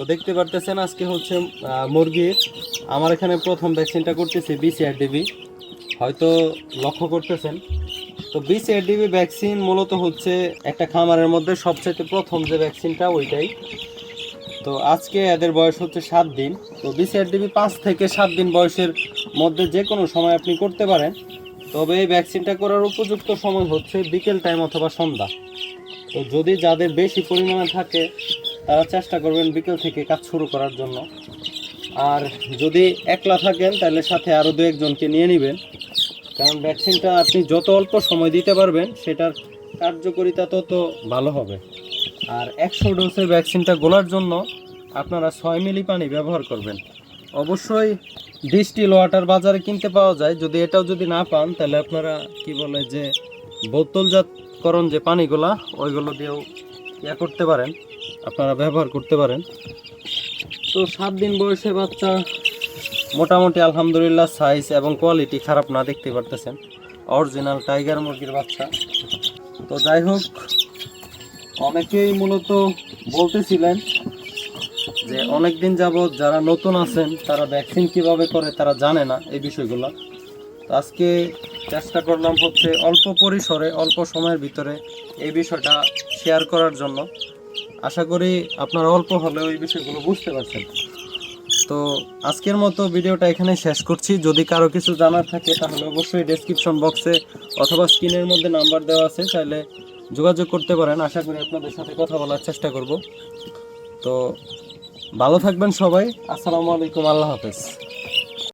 তো দেখতে পারতেছেন আজকে হচ্ছে মুরগির। আমার এখানে প্রথম ভ্যাকসিনটা করতেছি বিসিআরডিবি হয়তো লক্ষ্য করতেছেন। তো বিসিআরডিবি ভ্যাকসিন মূলত হচ্ছে একটা খামারের মধ্যে সবচেয়ে প্রথম যে ভ্যাকসিনটা ওইটাই। তো আজকে এদের বয়স হচ্ছে সাত দিন। তো বিসিআরডিবি পাঁচ থেকে সাত দিন বয়সের মধ্যে যে কোনো সময় আপনি করতে পারেন। তবে এই ভ্যাকসিনটা করার উপযুক্ত সময় হচ্ছে বিকেল টাইম অথবা সন্ধ্যা। তো যদি যাদের বেশি পরিমাণে থাকে, তারা চেষ্টা করবেন বিকেল থেকে কাজ শুরু করার জন্য। আর যদি একলা থাকেন, তাহলে সাথে আরও দু একজনকে নিয়ে নেবেন। কারণ ভ্যাকসিনটা আপনি যত অল্প সময় দিতে পারবেন, সেটার কার্যকারিতা তত ভালো হবে। আর একশো ডোজের ভ্যাকসিনটা গোলার জন্য আপনারা ছয় মিলি পানি ব্যবহার করবেন। অবশ্যই ডিস্টিল ওয়াটার বাজারে কিনতে পাওয়া যায়। যদি এটাও যদি না পান, তাহলে আপনারা কি বলে যে বোতলজাতকরণ যে পানিগুলা, ওইগুলো দিয়েও ইয়া করতে পারেন, আপনারা ব্যবহার করতে পারেন। তো সাত দিন বয়সে বাচ্চা মোটামুটি আলহামদুলিল্লাহ সাইজ এবং কোয়ালিটি খারাপ না দেখতে পারতেছেন। অরিজিনাল টাইগার মুরগির বাচ্চা। তো যাই হোক, অনেকেই মূলত বলতেছিলেন যে অনেক দিন যাবৎ যারা নতুন আছেন, তারা ভ্যাকসিন কীভাবে করে তারা জানে না এই বিষয়গুলো। তো আজকে চেষ্টা করলাম হচ্ছে অল্প পরিসরে, অল্প সময়ের ভিতরে এই বিষয়টা শেয়ার করার জন্য। আশা করি আপনারা অল্প হলেও এই বিষয়গুলো বুঝতে পারছেন। তো আজকের মতো ভিডিওটা এখানে শেষ করছি। যদি কারও কিছু জানার থাকে, তাহলে অবশ্যই ডেসক্রিপশন বক্সে অথবা স্ক্রিনের মধ্যে নাম্বার দেওয়া আছে, চাইলে যোগাযোগ করতে পারেন। আশা করি আপনাদের সাথে কথা বলার চেষ্টা করব। তো ভালো থাকবেন সবাই। আসসালামু আলাইকুম, আল্লাহ হাফেজ।